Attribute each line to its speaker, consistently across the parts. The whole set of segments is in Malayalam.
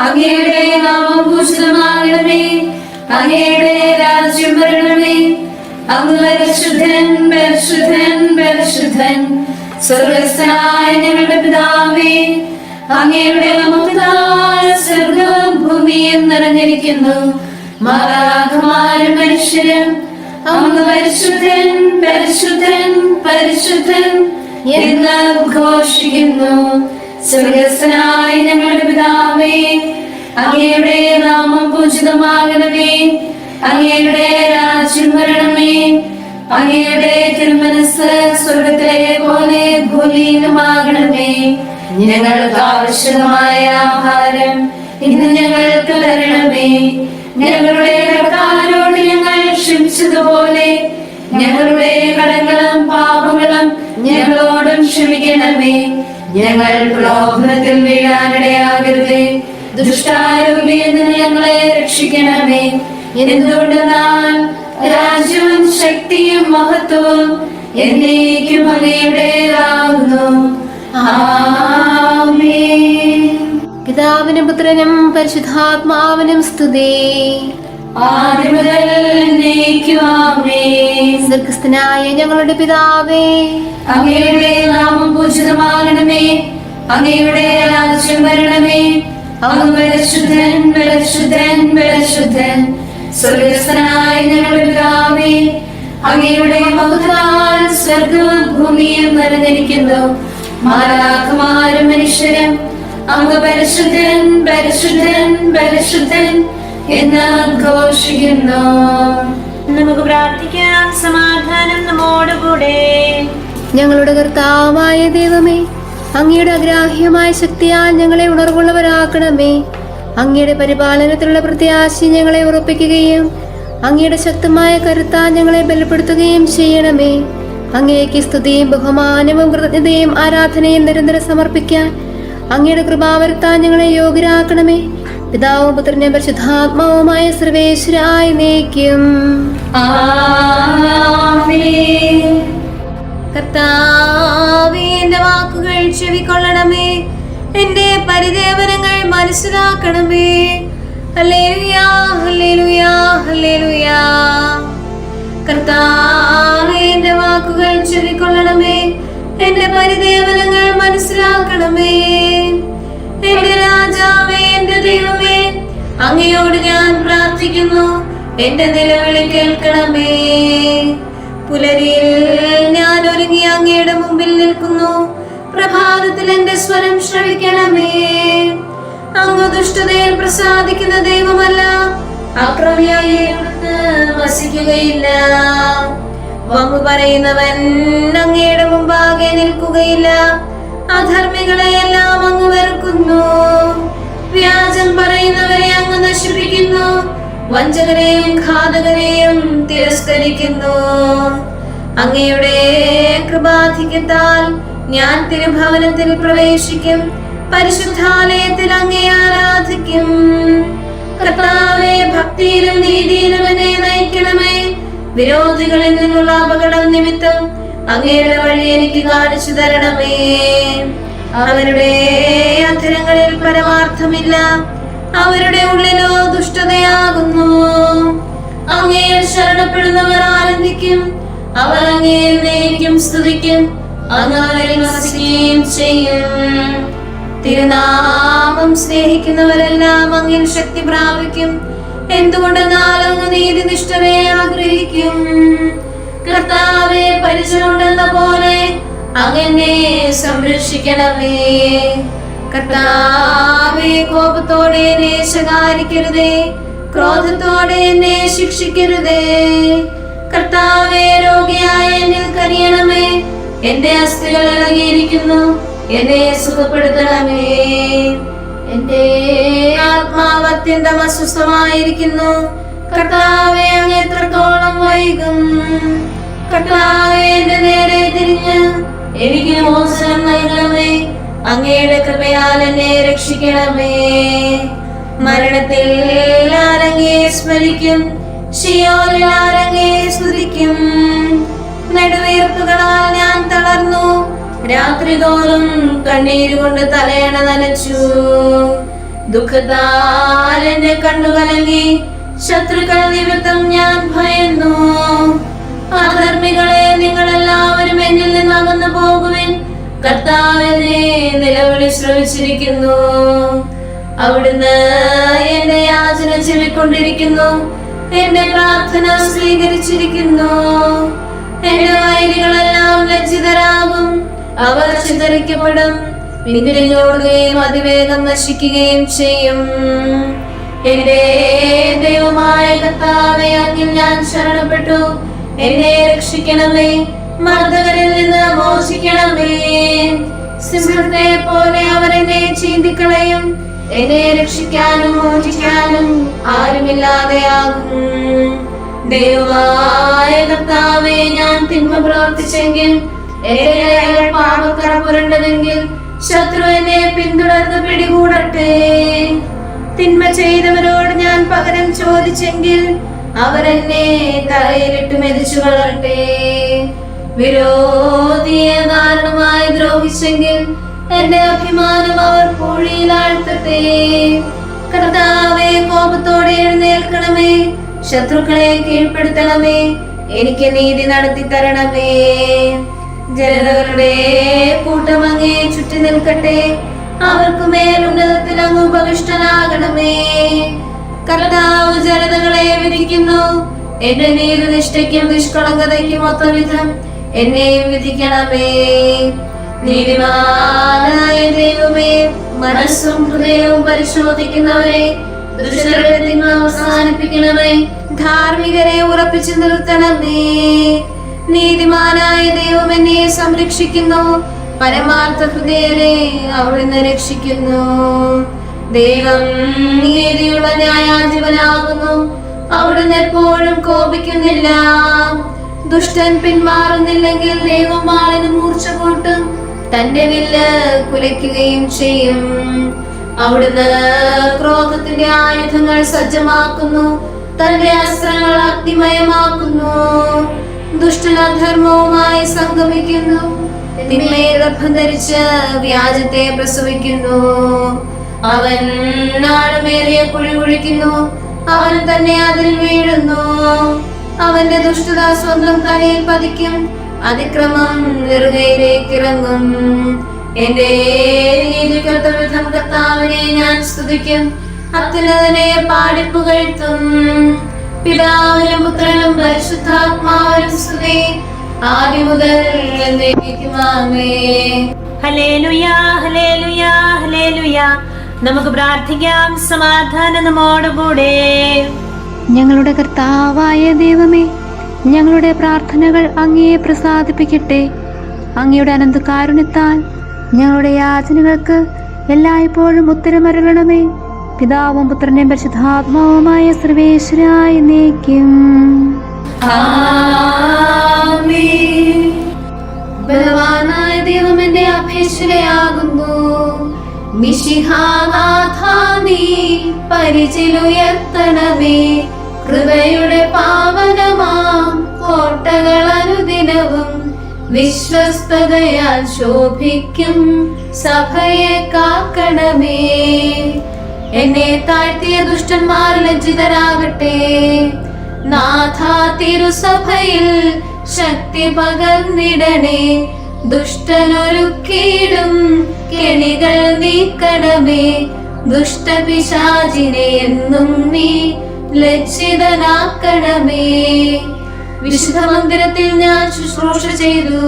Speaker 1: അങ്ങയുടെ നാമം പൂജിതമാകണമേ. അങ്ങയുടെ രാജ്യം വരണമേ. അങ്ങ് പരിശുദ്ധൻ പരിശുദ്ധൻ പരിശുദ്ധൻ. സ്വർഗസ്ഥനായ ഞങ്ങളുടെ പിതാവേ അങ്ങയുടെ സ്വർഗവും ഭൂമിയും നിറഞ്ഞിരിക്കുന്നു മാലാഖമാരും മനുഷ്യരും അങ്ങ് പരിശുദ്ധൻ പരിശുദ്ധൻ പരിശുദ്ധൻ എന്ന് ഘോഷിക്കുന്നു. സ്വർഗസ്ഥനായ ഞങ്ങളുടെ പിതാവേ അങ്ങയുടെ നാമം പൂജിതമാകണമേ അങ്ങയുടെ രാജ്യം വരണമേ അങ്ങയുടെ തിരുമനസ് സ്വർഗത്തിലെ പോലെ ഭൂലീനമാകണമേ ഞങ്ങൾക്ക് ആവശ്യമായ ആഹാരം ഇന്ന് ഞങ്ങൾക്ക് തരണമേ. ഞങ്ങളുടെ കടക്കാരോട് ഞങ്ങൾ ക്ഷമിച്ചതുപോലെ ഞങ്ങളുടെ കടങ്ങളും പാപങ്ങളും ഞങ്ങളോടും ക്ഷമിക്കണമേ. ഞങ്ങൾ പ്രലോഭനത്തിൽ വീഴാനിടയാകരുതേ. ദുഷ്ടാരൂപിയിൽ നിന്ന് ഞങ്ങളെ രക്ഷിക്കണമേ. എന്തുകൊണ്ടെന്നാൽ രാജ്യവും ശക്തിയും മഹത്വവും എന്നേക്കും അങ്ങയുടേതാകുന്നു.
Speaker 2: പിതാവിനും പുത്രനും പരിശുദ്ധാത്മാവിനും സ്തുതി.
Speaker 1: ആദ്യം മുതൽ എന്നേക്കും ആമേൻ
Speaker 2: ഞങ്ങളുടെ പിതാവേ.
Speaker 1: അങ്ങയുടെ നാമം പൂജിതമാകണമേ. അങ്ങയുടെ രാജ്യം വരണമേ. അങ്ങ് പരിശുദ്ധൻ പരിശുദ്ധൻ പരിശുദ്ധൻ സ്വർഗസ്ഥനായ ഞങ്ങളുടെ പിതാവേ അങ്ങയുടെ മഹത്താൽ സ്വർഗവും ഭൂമിയും നിറഞ്ഞിരിക്കുന്നു മാലാഖമാരും മനുഷ്യരും അങ്ങ് പരിശുദ്ധൻ പരിശുദ്ധൻ പരിശുദ്ധൻ എന്ന് ഘോഷിക്കുന്നു
Speaker 3: നമുക്ക് പ്രാർത്ഥിക്കാം. സമാധാനം നമ്മോടുകൂടെ.
Speaker 2: ഞങ്ങളുടെ കർത്താവായ ദൈവമേ അങ്ങയുടെ അഗ്രാഹ്യമായ ശക്തിയാൽ ഞങ്ങളെ ഉണർവുള്ളവരാക്കണമേ. അങ്ങയുടെ പരിപാലനത്തിലുള്ള പ്രത്യാശ ഞങ്ങളെ ഉറപ്പിക്കുകയും അങ്ങയുടെ ശക്തമായ കരുത്താൽ ഞങ്ങളെ ബലപ്പെടുത്തുകയും ചെയ്യണമേ. അങ്ങേക്ക് സ്തുതിയും ബഹുമാനവും കൃതജ്ഞതയും ആരാധനയും നിരന്തരം സമർപ്പിക്കാൻ അങ്ങയുടെ കൃപാവരുത്താൻ ഞങ്ങളെ യോഗ്യരാക്കണമേ. പിതാവും പുത്രനെ പരിശുദ്ധാത്മാവുമായ സർവേശ്വരായി
Speaker 3: നീക്കും. കർത്താവിന്റെ വാക്കുകൾ ചെവിക്കൊള്ളണമേ. എന്റെ പരിദേവനങ്ങൾ മനസ്സിലാക്കണമേ. ഹല്ലേലൂയാ ഹല്ലേലൂയാ ഹല്ലേലൂയാ. കർത്താവേ എന്റെ വാക്കുകൾ ചെവിക്കൊള്ളണമേ. എന്റെ പരിദേവനങ്ങൾ മനസ്സിലാക്കണമേ. അങ്ങയോട് ഞാൻ പ്രാർത്ഥിക്കുന്നു. എന്റെ നിലവിളി കേൾക്കണമേ. പുലരിയിൽ ഞാൻ ഒരുങ്ങി അങ്ങയുടെ മുമ്പിൽ നിൽക്കുന്നു. പ്രഭാതത്തിൽ എന്റെ സ്വരം ശ്രവിക്കണമേ. അങ്ങ് ദുഷ്ടതയിൽ പ്രസാദിക്കുന്ന ദൈവമല്ല. അക്രമിയായി വസിക്കുകയില്ല. വമ്പ് പറയുന്നവൻ അങ്ങയുടെ മുമ്പാകെ നിൽക്കുകയില്ല. അധർമ്മികളെ എല്ലാം അങ്ങ് വെറുക്കുന്നു. വ്യാജം പറയുന്നവരെ അങ്ങ് നശിപ്പിക്കുന്നു. വഞ്ചകരെയും ഘാതകരെയും തിരസ്കരിക്കുന്നു. അങ്ങയുടെ കൃപാധിക്യത്താൽ ഞാൻ തിരുഭവനത്തിൽ പ്രവേശിക്കും. പരിശുദ്ധാലയത്തിൽ അങ്ങേ ആരാധിക്കും. കർത്താവെ ഭക്തിയിലും നീതിയിലും എന്നെ നയിക്കണമേ. വിരോധികളിൽ നിന്നുള്ള അപകടം നിമിത്തം അങ്ങയുടെ വഴി എനിക്ക് കാണിച്ചു തരണമേ. അവരുടെ അധരങ്ങളിൽ പരമാർത്ഥമില്ല. അവരുടെ ഉള്ളിലോ ശരണപ്പെടുന്നവർ ആനന്ദിക്കും. അവർ അങ്ങയിൽ നേരിക്കും സ്തുതിക്കും. അങ്ങ് അവരിൽ വസിക്കുകയും ചെയ്യും. തിരുനാമം സ്നേഹിക്കുന്നവരെല്ലാം അങ്ങിൽ ശക്തി പ്രാപിക്കും. എന്തുകൊണ്ടെന്നാൽ അങ്ങ് നീതിനിഷ്ഠരെ ആഗ്രഹിക്കും. കർത്താവെ പരിചയമുണ്ടെന്ന പോലെ അങ്ങനെ സംരക്ഷിക്കണമേ. കർത്താവെ കോപത്തോടെ എന്നെ ശകാരിക്കരുതേ. ക്രോധത്തോടെ എന്നെ ശിക്ഷിക്കരുതേ. കർത്താവെ രോഗിയായ എന്നിൽ കനിയണമേ എന്റെ അസ്ഥികൾ ഇളകിയിരിക്കുന്നു എന്നെ സുഖപ്പെടുത്തണമേ. എന്റെ ആത്മാവ് അത്യന്തം അസ്വസ്ഥമായിരിക്കുന്നു. കർത്താവെ അങ്ങ് എത്രത്തോളം വൈകും. കർത്താവെ എന്റെ നേരെ തിരിഞ്ഞ് എനിക്ക് മോചനം നൽകണമേ. അങ്ങയുടെ കൃപയാൽ എന്നെ രക്ഷിക്കണമേ. മരണത്തിൽ ആരങ്ങേ സ്മരിക്കും? ഷിയോലിൽ ആരങ്ങേ സ്തുതിക്കും? നെടുവീർപ്പുകളാൽ ഞാൻ തളർന്നു. രാത്രി തോറും കണ്ണീരുകൊണ്ട് തലയണ നനച്ചു. ദുഃഖത്താൽ എന്റെ കണ്ണു കലങ്ങി ശത്രുക്കൾ നിമിത്തം ഞാൻ ഭയന്നു. അധർമ്മികളെ നിങ്ങൾ എല്ലാവരും എന്നിൽ നിന്ന് അകന്നു പോകുവിൻ കർത്താവിനെ നിലവിളി ശ്രവിച്ചിരിക്കുന്നു. അവിടുന്ന് എന്റെ യാചന ചെവിക്കൊണ്ടിരിക്കുന്നു. എന്റെ പ്രാർത്ഥന സ്വീകരിച്ചിരിക്കുന്നു. എന്റെ വൈരികളെല്ലാം ലജ്ജിതരാകും. അവർ ചിതറിക്കപ്പെടും. പിന്തിരിഞ്ഞോടുകയും അതിവേഗം നശിക്കുകയും ചെയ്യും. എന്റെ ദൈവമായ അങ്ങിൽ ഞാൻ ശരണപ്പെട്ടു. എന്നെ രക്ഷിക്കണമേ. മർദ്ദകരിൽ നിന്ന് മോചിക്കണമേ. സിംഹത്തെ പോലെ അവർ എന്നെ ചീന്തിക്കളയും. എന്നെ രക്ഷിക്കാനും മോചിക്കാനും ആരുമില്ലാതെയാകും. ദൈവമായ കർത്താവെ ഞാൻ തിന്മ പ്രവർത്തിച്ചെങ്കിൽ പാപക്കറ പുരണ്ടതെങ്കിൽ ശത്രു എന്നെ പിന്തുടർന്ന് പിടികൂടട്ടെ. തിന്മ ചെയ്തവരോട് ഞാൻ പകരം ചോദിച്ചെങ്കിൽ അവരെന്നെ തലയിലിട്ട് മെതിച്ചു വളരട്ടെ വിരോധിയെ കാരണമായി ദ്രോഹിച്ചെങ്കിൽ എന്റെ അഭിമാനം അവർ പൂഴിയിലാഴ്ത്തട്ടെ കർത്താവെ കോപത്തോടെ എഴുന്നേൽക്കണമേ. ശത്രുക്കളെ കീഴ്പ്പെടുത്തണമേ. എനിക്ക് നീതി നടത്തി തരണമേ. ജനതകളുടെ കൂട്ടം അങ്ങേ ചുറ്റി നിൽക്കട്ടെ. അവർക്ക് മേലുന്നതത്തിൽ അങ്ങ് ഉപവിഷ്ടനാകണമേ. കർത്താവ് ജനതകളെ വിധിക്കുന്നു. എന്റെ നീതി നിഷ്ഠയ്ക്കും നിഷ്കളങ്കതയ്ക്കും ഒത്തവിധം എന്നെയും വിധിക്കണമേ. നീതിമാനായ ദൈവമേ മനസ്സും ഹൃദയവും പരിശോധിക്കുന്നവരെ അവസാനിപ്പിക്കണമേ. ധാർമ്മികരെ ഉറപ്പിച്ചു നിർത്തണമേ. നീതിമാനായ ദൈവം എന്നെ സംരക്ഷിക്കുന്നു. പരമാർത്ഥ ഹൃദയരെ അവിടുന്ന് രക്ഷിക്കുന്നു. ദൈവം നീതിയുള്ള ന്യായാധിപനാകുന്നു. അവിടുന്ന് എപ്പോഴും കോപിക്കുന്നില്ല. ദുഷ്ടൻ പിന്മാറുന്നില്ലെങ്കിൽ ദൈവം ആളിന് മൂർച്ച കൂട്ടും. തന്റെ വില്ല് കുലയ്ക്കുകയും ചെയ്യും. അവിടുന്ന് ക്രോധത്തിന്റെ ആയുധങ്ങൾ സജ്ജമാക്കുന്നു. തന്റെ അസ്ത്രങ്ങൾ അഗ്നിമയമാക്കുന്നു. ദുഷ്ടനധർമ്മവുമായി സംഗമിക്കുന്നു. ഗർഭം ധരിച്ച് വ്യാജത്തെ പ്രസവിക്കുന്നു. അവൻ നാളുമേറിയ കുഴി കുഴിക്കുന്നു. അവൻ തന്നെ അതിൽ വീഴുന്നു. അവന്റെ ദുഷ്ടത സ്വന്തം തലയിൽ പതിക്കും. അതിക്രമം നെറുകയിലേക്ക് ഇറങ്ങും എന്റെ നീതിക്കത്ത വിധം കർത്താവിനെ ഞാൻ സ്തുതിക്കും. അത്യുന്നതനെ പാടിപ്പുകഴ്ത്തും പിതാവിനും പുത്രനും പരിശുദ്ധാത്മാവിനും സ്തുതി. ആദ്യം മുതൽ എന്നേക്കുമാമേ
Speaker 4: ഹല്ലേലൂയ ഹല്ലേലൂയ ഹല്ലേലൂയ. നമുക്ക് പ്രാർത്ഥിക്കാം സമാധാനം നമ്മോടുകൂടെ.
Speaker 2: ഞങ്ങളുടെ കർത്താവായ ദൈവമേ ഞങ്ങളുടെ പ്രാർത്ഥനകൾ അങ്ങയെ പ്രസാദിപ്പിക്കട്ടെ. അങ്ങയുടെ അനന്ത കാരുണ്യത്താൽ ഞങ്ങളുടെ യാചനകൾക്ക് എല്ലായ്പ്പോഴും ഉത്തരമരുളണമേ. പിതാവും പുത്രനെയും പരിശുദ്ധാത്മാവുമായ സർവേശ്വരായി നീക്കും
Speaker 3: ബലവാനായ ദൈവം എന്റെ അഭേക്ഷയാകുന്നു മിശിഹാനാഥ നീ പരിചിലുയർത്തണമേ. കൃപയുടെ പാവനമാം കോട്ടകൾ അനുദിനവും വിശ്വസ്തതയാൽ ശോഭിക്കും സഭയെ കാക്കണമേ. എന്നെ താഴ്ത്തിയ ദുഷ്ടന്മാർ ലജ്ജിതരാകട്ടെ. നാഥ ശക്തി പകർന്നിടണേ. ദുഷ്ടനൊരുക്കിയിടും കെണികൾ നീക്കണമേ. ദുഷ്ടപിശാചിനെ എന്നും നീ ലജ്ജിതനാക്കണമേ. വിശുദ്ധ മന്ദിരത്തിൽ ഞാൻ ശുശ്രൂഷ ചെയ്തു.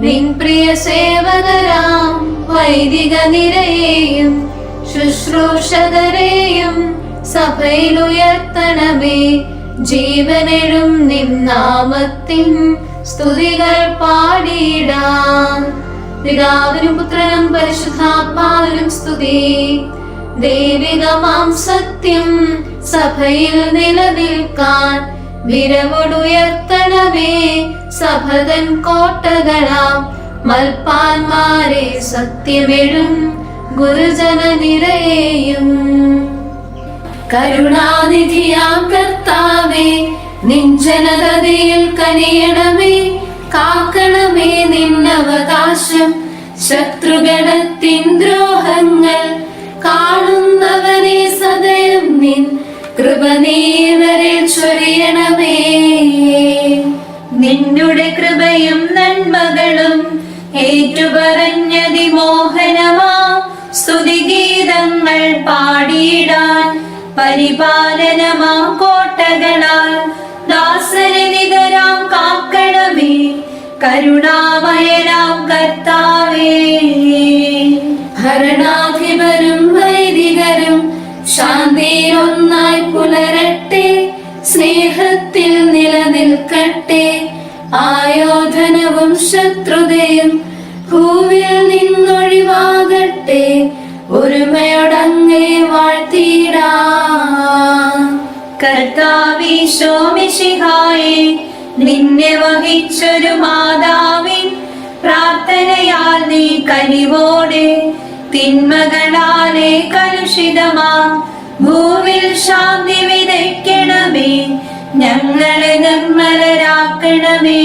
Speaker 3: നിൻ പ്രിയ സേവകരാം വൈദിക നിരയെയും ശുശ്രൂഷകരെയും സഭയിൽ ഉയർത്തണമേ. ജീവനെഴും നിന്നാമത്തിൻ സ്തുതികൾ പാടിയിടാം പിതാവിനും പുത്രനും പരിശുദ്ധാത്മാവിനും സ്തുതി. ദൈവികമാം സത്യം സഭയിൽ നിലനിൽക്കാൻ വിരവൊടുയർത്തണമേ സഭതൻ കോട്ടകളാം മൽപ്പാന്മാരെ സത്യമെഴും ഗുരുജന നിരയെയും കരുണാനിധിയാം കർത്താവേ നിഞ്ജനതയിൽ ജനതയിൽ കനിയണമേ. കാക്കണമേ നിന്നവകാശം ശത്രുഗണത്തിൻ ദ്രോഹങ്ങൾ കാണുന്നവനെ. കൃപ നീവരെ ചൊരിയണമേ.
Speaker 4: നിന്നുടെ കൃപയും നന്മകളും ഏറ്റുപറഞ്ഞതി മോഹനമാ. സ്തുതിഗീതങ്ങൾ പാടിയിടാൻ പരിപാലനമാ കോട്ടകളാൽ. ദാസരനിതരാം കാക്കണമേ. കരുണാമയനാം കർത്താവേ.
Speaker 3: ഭരണാധിപരും ശത്രുതയും ഭൂവിൽ നിന്നൊഴിവാകട്ടെ ഒരുമയോടങ്ങേ വാഴ്ത്തിയിടാം.
Speaker 4: കർത്താവിശോമിഷിഹായെ നിന്നെ വഹിച്ചൊരു മാതാവിൻ പ്രാർത്ഥനയാൽ നീ കനിവോടെ തിന്മകളാലെ കലുഷിതമാ. ഭൂവിൽ ശാന്തി വിതയ്ക്കണമേ ഞങ്ങളെ നിർമ്മലരാക്കണമേ.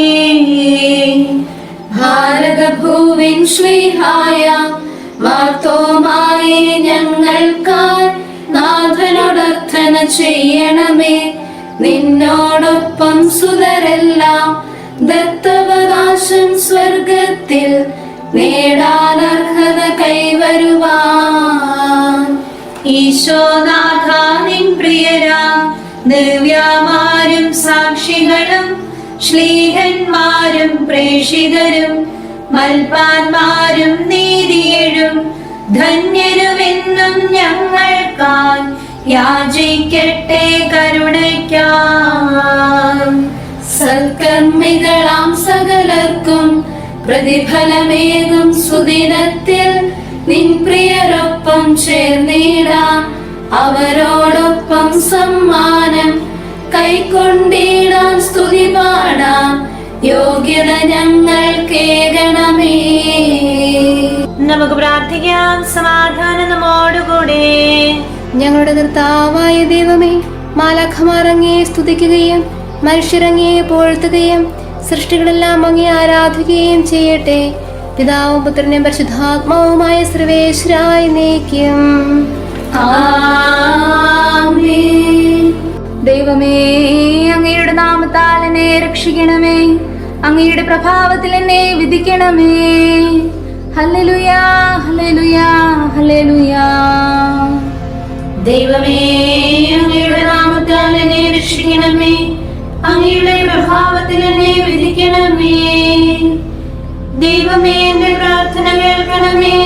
Speaker 3: ഭാരതഭൂവിൻ ശ്രീഹായ വാർത്തോമായി ഞങ്ങൾക്കായി നാഥനോടർത്ഥന ചെയ്യണമേ. നിന്നോടൊപ്പം സുതരെല്ലാം ദത്തവകാശം സ്വർഗത്തിൽ നേടാൻ അർഹത കൈവരുവാൻ.
Speaker 4: ഈശോനാഥ നിൻ പ്രിയരാ ദിവ്യമാരും സാക്ഷികളും ശ്ലീഹന്മാരും പ്രേഷിതരും മൽപാന്മാരും നീതിയഴും. ധന്യരുമെന്നും ഞങ്ങൾക്കായി യാചിക്കട്ടെ കരുണയ്ക്കാൻ
Speaker 3: സൽക്കർമ്മികളാം സകലർക്കും പ്രതിഫലമേകും സുദിനത്തിൽ നിൻ പ്രിയരൊപ്പം ചേർന്നിടാം. അവരോടൊപ്പം സമ്മാനം കൈക്കൊണ്ടിടാൻ സ്തുതി പാടാം. യോഗ്യത ഞങ്ങൾ കേകണമേ
Speaker 4: നമുക്ക് പ്രാർത്ഥിക്കാം. സമാധാന നമ്മോടുകൂടെ.
Speaker 2: ഞങ്ങളുടെ നിർത്താവായ ദൈവമേ മാലാഖമാറങ്ങിയെ സ്തുതിക്കുകയും മനുഷ്യരങ്ങയെ പോഴ്ത്തുകയും സൃഷ്ടികളെല്ലാം അങ്ങി ആരാധിക്കുകയും ചെയ്യട്ടെ. പിതാവും പുത്രനും പരിശുദ്ധാത്മാവുമായ സർവേശ്വരായി നീക്കും
Speaker 3: ആമേൻ.
Speaker 1: ദൈവമേ അങ്ങയുടെ നാമത്താൽ എന്നെ രക്ഷിക്കണമേ. അങ്ങയുടെ പ്രഭാവത്തിൽ എന്നെ വിധിക്കണമേ. ഹല്ലേലൂയാ ഹല്ലേലൂയാ ഹല്ലേലൂയാ.
Speaker 3: ദൈവമേ അങ്ങയുടെ നാമത്താൽ എന്നെ രക്ഷിക്കണമേ. അങ്ങയുടെ പ്രഭാവത്തിൽ എന്നെ വിധിക്കണമേ. ദൈവമേ എന്റെ പ്രാർത്ഥന കേൾക്കണമേ.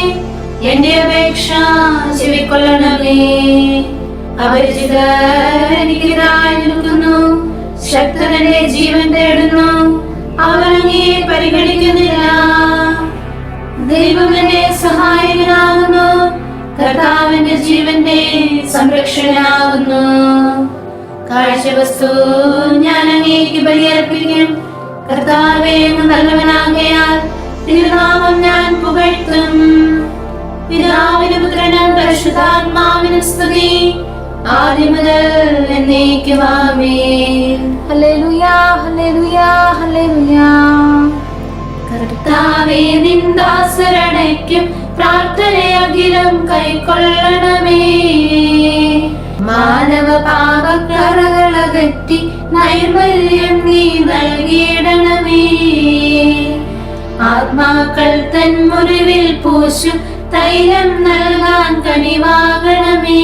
Speaker 3: എന്റെ അപേക്ഷ ചെവിക്കൊള്ളണമേ. അപരിചിതർ എനിക്കെതിരായി നിൽക്കുന്നു. ശക്തനെ ജീവൻ തേടുന്നു. അവർ അങ്ങയെ പരിഗണിക്കുന്നില്ല. ദൈവം എന്നെ സഹായകനാകുന്നു. കർത്താവിന്റെ ജീവന്റെ സംരക്ഷകനാകുന്നു. കാഴ്ചവസ്തു ഞാൻ അങ്ങേക്ക് ബലിയർപ്പിക്കും. കർത്താവെ എന്ന് നല്ലവനാകയാൽ തിരുനാമം ഞാൻ പുകഴ്ത്തും. പിതാവിന് പുത്രനും പരിശുദ്ധാത്മാവിന് സ്തുതി. ആദ്യം മുതൽ എന്നേക്കുമാമേ
Speaker 1: ഹല്ലേലൂയാ ഹല്ലേലൂയാ ഹല്ലേലൂയാ
Speaker 3: കർത്താവെ നിന്ദാസരണയ്ക്കും പ്രാർത്ഥനയകിലും കൈക്കൊള്ളണമേ. മാനവ പാപക്കറകളകറ്റി നൈർമല്യം നീ നൽകിയിടണമേ. ആത്മാക്കൾ തൻ മുറിവിൽ പൂശും തൈലം നൽകാൻ കനിവാകണമേ.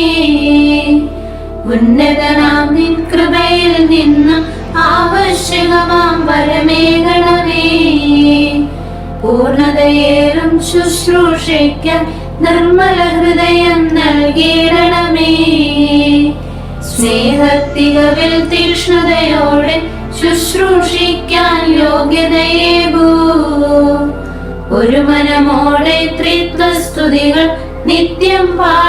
Speaker 3: ഉന്നതനാം നിൻ കൃപയിൽ നിന്ന് ആവശ്യകമാം വരമേകണമേ. പൂർണതയേറും ശുശ്രൂഷയ്ക്ക് നിർമ്മല ഹൃദയം നൽകിയിടണമേ. സ്നേഹത്തികവിൽ തീക്ഷ്ണതയോടെ ശുശ്രൂഷിക്കാൻ യോഗ്യതയേകൂ. ഒരു മനമോടെ ത്രിത്വസ്തുതികൾ നിത്യം പാടാൻ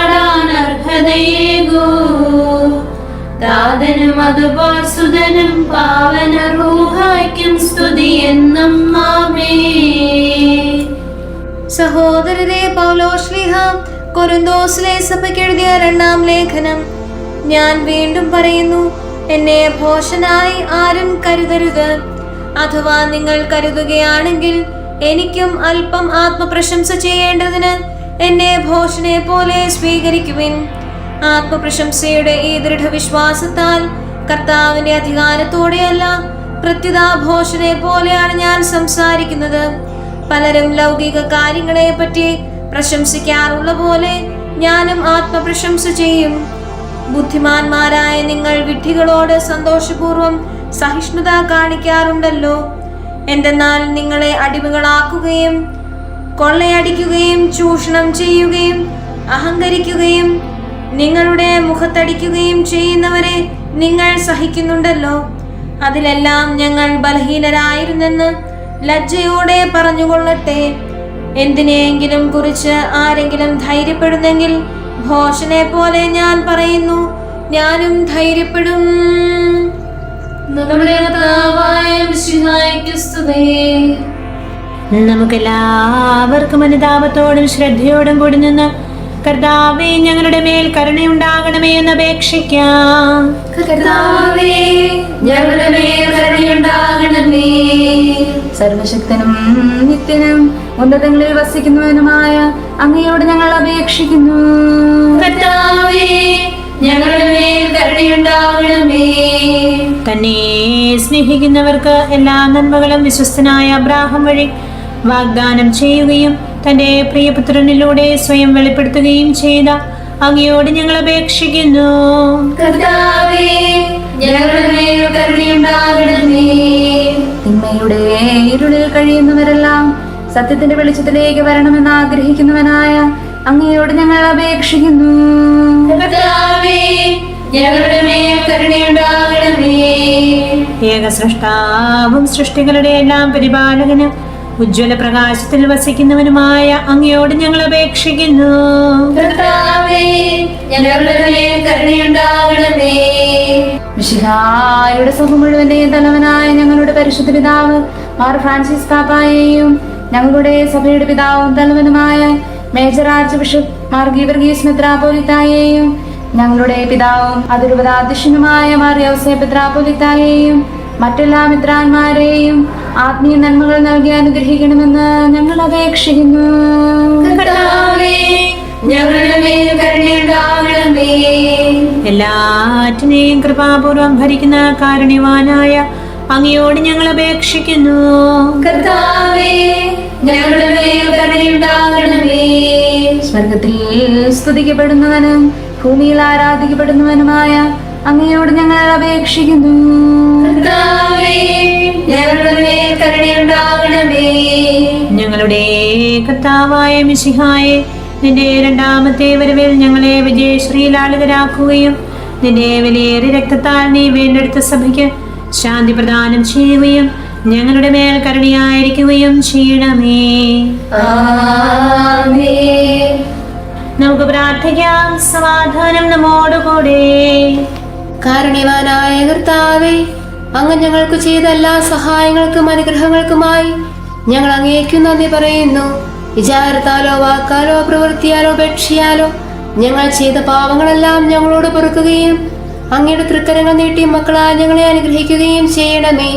Speaker 3: താതനും അതുപോൽ സുതനും പാവന റൂഹായ്ക്കും സ്തുതി എന്നും മാമേ
Speaker 2: സഹോദരരെ പൗലോശ്ലിഹ കൊരുന്തോസിലെ സഭയ്ക്ക് എഴുതിയ രണ്ടാം ലേഖനം. ഞാൻ വീണ്ടും പറയുന്നു എന്നെ ഭോഷനായി ആരും കരുതരുത്. അഥവാ നിങ്ങൾ കരുതുകയാണെങ്കിൽ എനിക്കും അല്പം ആത്മപ്രശംസ ചെയ്യേണ്ടതിന് എന്നെ ഭോഷനെ പോലെ സ്വീകരിക്കുവിൻ. ആത്മപ്രശംസയുടെ ഈ ദൃഢവിശ്വാസത്താൽ കർത്താവിന്റെ അധികാരത്തോടെയല്ല പ്രത്യുതാഭോഷനെ പോലെയാണ് ഞാൻ സംസാരിക്കുന്നത്. പലരും ലൗകിക കാര്യങ്ങളെ പറ്റി പ്രശംസിക്കാറുള്ള പോലെ ഞാനും ആത്മപ്രശംസ ചെയ്യും. ബുദ്ധിമാന്മാരായ നിങ്ങൾ വിഡ്ഢികളോട് സന്തോഷപൂർവം സഹിഷ്ണുത കാണിക്കാറുണ്ടല്ലോ. എന്തെന്നാൽ നിങ്ങളെ അടിമകളാക്കുകയും കൊള്ളയടിക്കുകയും ചൂഷണം ചെയ്യുകയും അഹങ്കരിക്കുകയും നിങ്ങളുടെ മുഖത്തടിക്കുകയും ചെയ്യുന്നവരെ നിങ്ങൾ സഹിക്കുന്നുണ്ടല്ലോ. അതിലെല്ലാം ഞങ്ങൾ ബലഹീനരായിരുന്നെന്ന് ലജ്ജയോടെ പറഞ്ഞുകൊള്ളട്ടെ. എന്തിനെയെങ്കിലും കുറിച്ച് ആരെങ്കിലും ധൈര്യപ്പെടുന്നെങ്കിൽ ഭോഷനെ പോലെ ഞാൻ പറയുന്നു ഞാനും ധൈര്യപ്പെടും.
Speaker 3: നമ്മുടെ
Speaker 4: നമുക്കെല്ലാവർക്കും അനുതാപത്തോടും ശ്രദ്ധയോടും കൂടി നിന്ന് കർത്താവെ ഞങ്ങളുടെ മേൽ കരുണയുണ്ടാകണമേ എന്ന് അപേക്ഷിക്കാം.
Speaker 3: കർത്താവേ ഞങ്ങളുടെ മേൽ കരുണയുണ്ടാകണമേ.
Speaker 1: സർവശക്തനും നിത്യനും ഉന്നതങ്ങളിൽ വസിക്കുന്നവനുമായ അങ്ങയോട് ഞങ്ങൾ അപേക്ഷിക്കുന്നു.
Speaker 3: കർത്താവേ ഞങ്ങളുടെ മേൽ കരുണയുണ്ടാകണമേ.
Speaker 4: തന്നെ സ്നേഹിക്കുന്നവർക്ക് എല്ലാ നന്മകളും വിശ്വസ്തനായ അബ്രാഹം വഴി വാഗ്ദാനം ചെയ്യുകയും തന്റെ പ്രിയപുത്രനിലൂടെ സ്വയം വെളിപ്പെടുത്തുകയും ചെയ്ത അങ്ങയോട് ഞങ്ങൾ അപേക്ഷിക്കുന്നു.
Speaker 1: തിന്മയുടെ ഇരുളിൽ കഴിയുന്നവരെല്ലാം സത്യത്തിന്റെ വെളിച്ചത്തിലേക്ക് വരണമെന്ന് ആഗ്രഹിക്കുന്നവനായ അങ്ങയോട് ഞങ്ങൾ അപേക്ഷിക്കുന്നു.
Speaker 4: ഏക സൃഷ്ടാവും സൃഷ്ടികളുടെ എല്ലാം പരിപാലകനും ഉജ്ജ്വല പ്രകാശത്തിൽ വസിക്കുന്നവനുമായ അങ്ങയോട് ഞങ്ങൾ അപേക്ഷിക്കുന്നു.
Speaker 3: കർത്താവേ
Speaker 1: സുഖം മുഴുവനെയും തലവനായ ഞങ്ങളുടെ പരിശുദ്ധ പിതാവ് മാർ ഫ്രാൻസിസ് പാപ്പായെയും ഞങ്ങളുടെ സഭയുടെ പിതാവും തലവനുമായ major archbishop Mar Geevarghese മെത്രാപോലിത്തായെയും ഞങ്ങളുടെ പിതാവും അതിരുപതാധ്യക്ഷനുമായ മാർ യൗസേ മെത്രാപോലിത്തായെയും മറ്റെല്ലാ മിത്രാന്മാരെയും ആത്മീയ നന്മകൾ നൽകി അനുഗ്രഹിക്കണമെന്ന് ഞങ്ങൾ അപേക്ഷിക്കുന്നു.
Speaker 4: എല്ലാറ്റിനെയും കൃപാപൂർവം ഭരിക്കുന്ന കാരുണ്യവാനായ അങ്ങയോട് ഞങ്ങൾ അപേക്ഷിക്കുന്നു.
Speaker 1: സ്വർഗത്തിൽ സ്തുതിക്കപ്പെടുന്നവനും ഭൂമിയിൽ ആരാധിക്കപ്പെടുന്നവനുമായ അങ്ങയോട് ഞങ്ങൾ അപേക്ഷിക്കുന്നു.
Speaker 3: ഞങ്ങളുടെ
Speaker 4: കർത്താവായ മിശിഹായെ നിന്റെ രണ്ടാമത്തെ വരവിൽ ഞങ്ങളെ വിജയശ്രീലാളിതരാക്കുകയും നിന്റെ വിലയേറിയ രക്തത്താൽ നീ വീണ്ടെടുത്ത സഭയ്ക്ക് ശാന്തി പ്രദാനം ചെയ്യുകയും ഞങ്ങളുടെ മേൽ കരുണയായിരിക്കുകയും ചെയ്യണമേ. നമുക്ക് പ്രാർത്ഥിക്കാം. സമാധാനം നമ്മോടുകൂടെ.
Speaker 2: കാരുണ്യവാനായ കർത്താവേ അങ്ങ് ഞങ്ങൾക്ക് ചെയ്ത എല്ലാ സഹായങ്ങൾക്കും അനുഗ്രഹങ്ങൾക്കുമായി ഞങ്ങൾ അങ്ങേക്കു നന്ദി പറയുന്നു. വിചാരത്താലോ വാക്കാലോ പ്രവൃത്തിയാലോ ഉപേക്ഷിയാലോ ഞങ്ങൾ ചെയ്ത പാവങ്ങളെല്ലാം ഞങ്ങളോട് പൊറുക്കുകയും അങ്ങയുടെ തൃക്കരങ്ങൾ നീട്ടി മക്കളാൽ ഞങ്ങളെ അനുഗ്രഹിക്കുകയും ചെയ്യണമേ.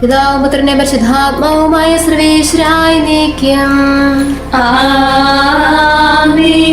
Speaker 2: പിതാവും പരിശുദ്ധാത്മാവുമായ സർവേശ്വരായി നീക്കം
Speaker 3: ആമേൻ.